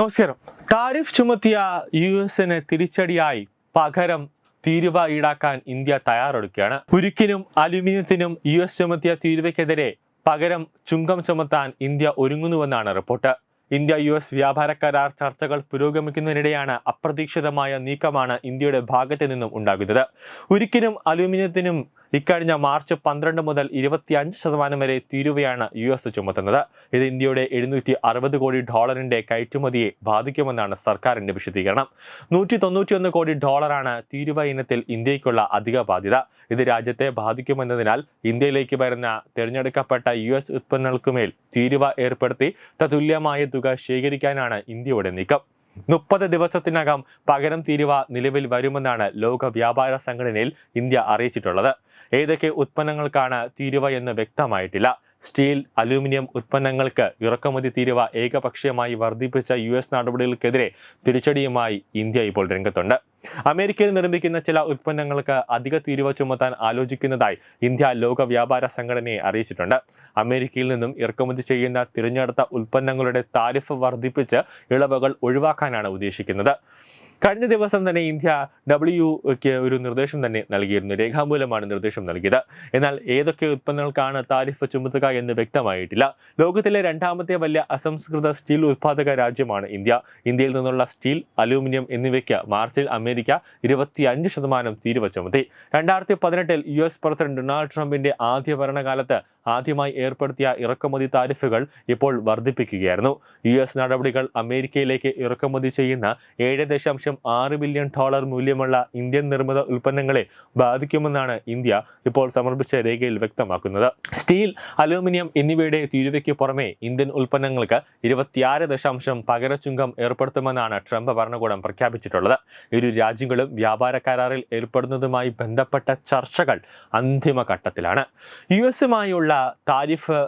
നമസ്കാരം. താരിഫ് ചുമത്തിയ യു എസിന് തിരിച്ചടിയായി പകരം തീരുവ ഈടാക്കാൻ ഇന്ത്യ തയ്യാറെടുക്കുകയാണ്. ഉരുക്കിനും അലുമിനിയത്തിനും യു എസ് ചുമത്തിയ തീരുവയ്ക്കെതിരെ പകരം ചുങ്കം ചുമത്താൻ ഇന്ത്യ ഒരുങ്ങുന്നുവെന്നാണ് റിപ്പോർട്ട്. ഇന്ത്യ യു എസ് വ്യാപാര കരാർ ചർച്ചകൾ പുരോഗമിക്കുന്നതിനിടെയാണ് അപ്രതീക്ഷിതമായ നീക്കമാണ് ഇന്ത്യയുടെ ഭാഗത്തു നിന്നും ഉണ്ടാകുന്നത്. ഉരുക്കിനും അലുമിനിയത്തിനും ഇക്കഴിഞ്ഞ മാർച്ച് പന്ത്രണ്ട് മുതൽ ഇരുപത്തിയഞ്ച് ശതമാനം വരെ തീരുവയാണ് യു എസ് ചുമത്തുന്നത്. ഇത് ഇന്ത്യയുടെ എഴുന്നൂറ്റി അറുപത് കോടി ഡോളറിന്റെ കയറ്റുമതിയെ ബാധിക്കുമെന്നാണ് സർക്കാരിന്റെ വിശദീകരണം. നൂറ്റി തൊണ്ണൂറ്റിയൊന്ന് കോടി ഡോളറാണ് തീരുവ ഇനത്തിൽ ഇന്ത്യയ്ക്കുള്ള അധിക ബാധ്യത. ഇത് രാജ്യത്തെ ബാധിക്കുമെന്നതിനാൽ ഇന്ത്യയിലേക്ക് വരുന്ന തിരഞ്ഞെടുക്കപ്പെട്ട യു എസ് ഉത്പന്നങ്ങൾക്കുമേൽ തീരുവ ഏർപ്പെടുത്തി തതുല്യമായ തുക ശേഖരിക്കാനാണ് ഇന്ത്യയുടെ നീക്കം. മുപ്പത് ദിവസത്തിനകം പകരം തീരുവ നിലവിൽ വരുമെന്നാണ് ലോക വ്യാപാര സംഘടനയിൽ ഇന്ത്യ അറിയിച്ചിട്ടുള്ളത്. ഏതൊക്കെ ഉത്പന്നങ്ങൾക്കാണ് തീരുവ എന്ന് വ്യക്തമായിട്ടില്ല. സ്റ്റീൽ അലൂമിനിയം ഉത്പന്നങ്ങൾക്ക് ഇറക്കുമതി തീരുവ ഏകപക്ഷീയമായി വർദ്ധിപ്പിച്ച യു എസ് നടപടികൾക്കെതിരെ തിരിച്ചടിയുമായി ഇന്ത്യ ഇപ്പോൾ രംഗത്തുണ്ട്. അമേരിക്കയിൽ നിർമ്മിക്കുന്ന ചില ഉൽപ്പന്നങ്ങൾക്ക് അധിക തീരുവ ചുമത്താൻ ആലോചിക്കുന്നതായി ഇന്ത്യ ലോക വ്യാപാര സംഘടനയെ അറിയിച്ചിട്ടുണ്ട്. അമേരിക്കയിൽ നിന്നും ഇറക്കുമതി ചെയ്യുന്ന തിരഞ്ഞെടുത്ത ഉൽപ്പന്നങ്ങളുടെ താരിഫ് വർദ്ധിപ്പിച്ച് ഇളവുകൾ ഒഴിവാക്കാനാണ് ഉദ്ദേശിക്കുന്നത്. കഴിഞ്ഞ ദിവസം തന്നെ ഇന്ത്യ ഡബ്ല്യുക്ക് ഒരു നിർദ്ദേശം തന്നെ നൽകിയിരുന്നു. രേഖാമൂലമാണ് നിർദ്ദേശം നൽകിയത്. എന്നാൽ ഏതൊക്കെ ഉൽപ്പന്നങ്ങൾക്കാണ് താരിഫ് ചുമത്തുക എന്ന് വ്യക്തമായിട്ടില്ല. ലോകത്തിലെ രണ്ടാമത്തെ വലിയ അസംസ്കൃത സ്റ്റീൽ ഉത്പാദക രാജ്യമാണ് ഇന്ത്യ. ഇന്ത്യയിൽ നിന്നുള്ള സ്റ്റീൽ അലൂമിനിയം എന്നിവയ്ക്ക് മാർച്ചിൽ അമേരിക്ക ഇരുപത്തിയഞ്ച് ശതമാനം തീരുവ ചുമത്തി. രണ്ടായിരത്തി പതിനെട്ടിൽ യു എസ് പ്രസിഡന്റ് ഡൊണാൾഡ് ട്രംപിന്റെ ആദ്യ ഭരണകാലത്ത് ആദ്യമായി ഏർപ്പെടുത്തിയ ഇറക്കുമതി താരിഫുകൾ ഇപ്പോൾ വർദ്ധിപ്പിക്കുകയായിരുന്നു. യു എസ് നടപടികൾ അമേരിക്കയിലേക്ക് ഇറക്കുമതി ചെയ്യുന്ന ഏഴ് ദശാംശം ആറ് ബില്യൺ ഡോളർ മൂല്യമുള്ള ഇന്ത്യൻ നിർമ്മിത ഉൽപ്പന്നങ്ങളെ ബാധിക്കുമെന്നാണ് ഇന്ത്യ ഇപ്പോൾ സമർപ്പിച്ച രേഖയിൽ വ്യക്തമാക്കുന്നത്. സ്റ്റീൽ അലൂമിനിയം എന്നിവയുടെ തീരുവയ്ക്ക് പുറമെ ഇന്ത്യൻ ഉൽപ്പന്നങ്ങൾക്ക് ഇരുപത്തിയാറ് ദശാംശം പകരച്ചുങ്കം ഏർപ്പെടുത്തുമെന്നാണ് ട്രംപ് ഭരണകൂടം പ്രഖ്യാപിച്ചിട്ടുള്ളത്. ഇരു രാജ്യങ്ങളും വ്യാപാര കരാറിൽ ഏർപ്പെടുന്നതുമായി ബന്ധപ്പെട്ട ചർച്ചകൾ അന്തിമഘട്ടത്തിലാണ് യു എസുമായുള്ള താരിഫ്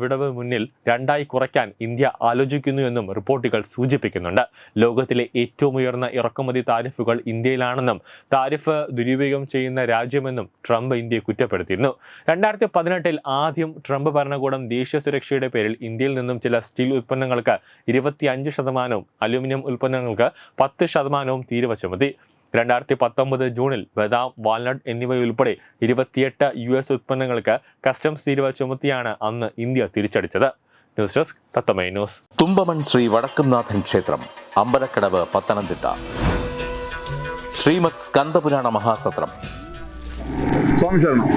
വിടവ് മുന്നിൽ രണ്ടായി കുറയ്ക്കാൻ ഇന്ത്യ ആലോചിക്കുന്നു എന്നും റിപ്പോർട്ടുകൾ സൂചിപ്പിക്കുന്നുണ്ട്. ലോകത്തിലെ ഏറ്റവും ഉയർന്ന ഇറക്കുമതി താരിഫുകൾ ഇന്ത്യയിലാണെന്നും താരിഫ് ദുരുപയോഗം ചെയ്യുന്ന രാജ്യമെന്നും ട്രംപ് ഇന്ത്യയെ കുറ്റപ്പെടുത്തിയിരുന്നു. രണ്ടായിരത്തി പതിനെട്ടിൽ ആദ്യം ട്രംപ് ഭരണകൂടം ദേശീയ സുരക്ഷയുടെ പേരിൽ ഇന്ത്യയിൽ നിന്നും ചില സ്റ്റീൽ ഉൽപ്പന്നങ്ങൾക്ക് ഇരുപത്തിയഞ്ച് ശതമാനവും അലുമിനിയം ഉൽപ്പന്നങ്ങൾക്ക് പത്ത് ശതമാനവും തീരുവ ചുമത്തി. രണ്ടായിരത്തി പത്തൊമ്പത് ജൂണിൽ ബദാം വാൽനട്ട് എന്നിവയുൾപ്പെടെ ഇരുപത്തിയെട്ട് യു എസ് ഉൽപ്പന്നങ്ങൾക്ക് കസ്റ്റംസ് തീരുവ ചുമത്തിയാണ് അന്ന് ഇന്ത്യ തിരിച്ചടിച്ചത്. ന്യൂസ് ഡെസ്ക് തത്തമൈ ന്യൂസ്. തുമ്പമൺ ശ്രീ വടക്കുംനാഥൻ ക്ഷേത്രം അമ്പലക്കടവ് പത്തനംതിട്ട. ശ്രീമത് സ്കന്ദപുരാണ മഹാസത്രം. സ്വാമി ശരണം.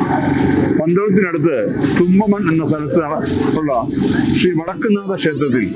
പന്തളത്തിനടുത്ത് തുമ്പമൺ എന്ന സ്ഥലത്ത് ഉള്ള ശ്രീ വടക്കുന്നാഥ ക്ഷേത്രത്തിൽ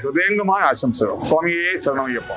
ഹൃദയംഗമായ ആശംസകൾ സ്വാമിയെ ശരണമയ്യപ്പ